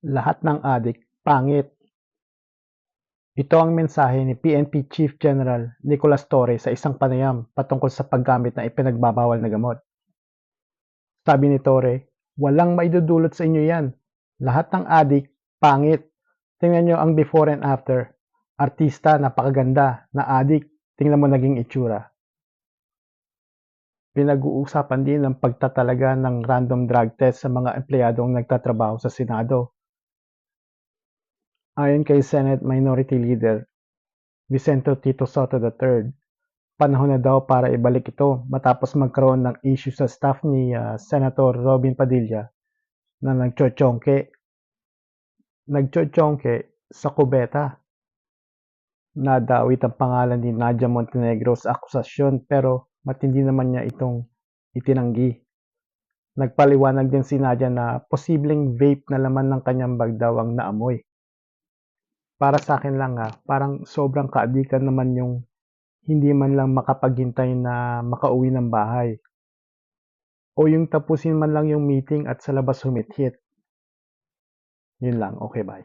Lahat ng adik pangit. Ito ang mensahe ni PNP Chief General Nicolas Torre sa isang panayam patungkol sa paggamit ng ipinagbabawal na gamot. Sabi ni Torre, walang maidudulot sa inyo yan. Lahat ng adik pangit. Tingnan nyo ang before and after. Artista, napakaganda. Na adik, tingnan mo naging itsura. Pinag-uusapan din ang pagtatalaga ng random drug test sa mga empleyadong nagtatrabaho sa Senado. Ayon kay Senate Minority Leader Vicento Tito Soto III, panahon na daw para ibalik ito matapos magkaroon ng issue sa staff ni uh, Senator Robin Padilla na nagchochongke nagchochongke sa kubeta. Nadawit ang pangalan ni Nadia Montenegro sa akusasyon pero matindi naman niya itong itinanggi. Nagpaliwanag din si Nadia na posibleng vape na laman ng kanyang bag daw ang naamoy. Para sa akin lang ha, parang sobrang kaadikan naman yung hindi man lang makapaghintay na makauwi ng bahay. O yung tapusin man lang yung meeting at sa labas humit-hit. Yun lang, okay bye.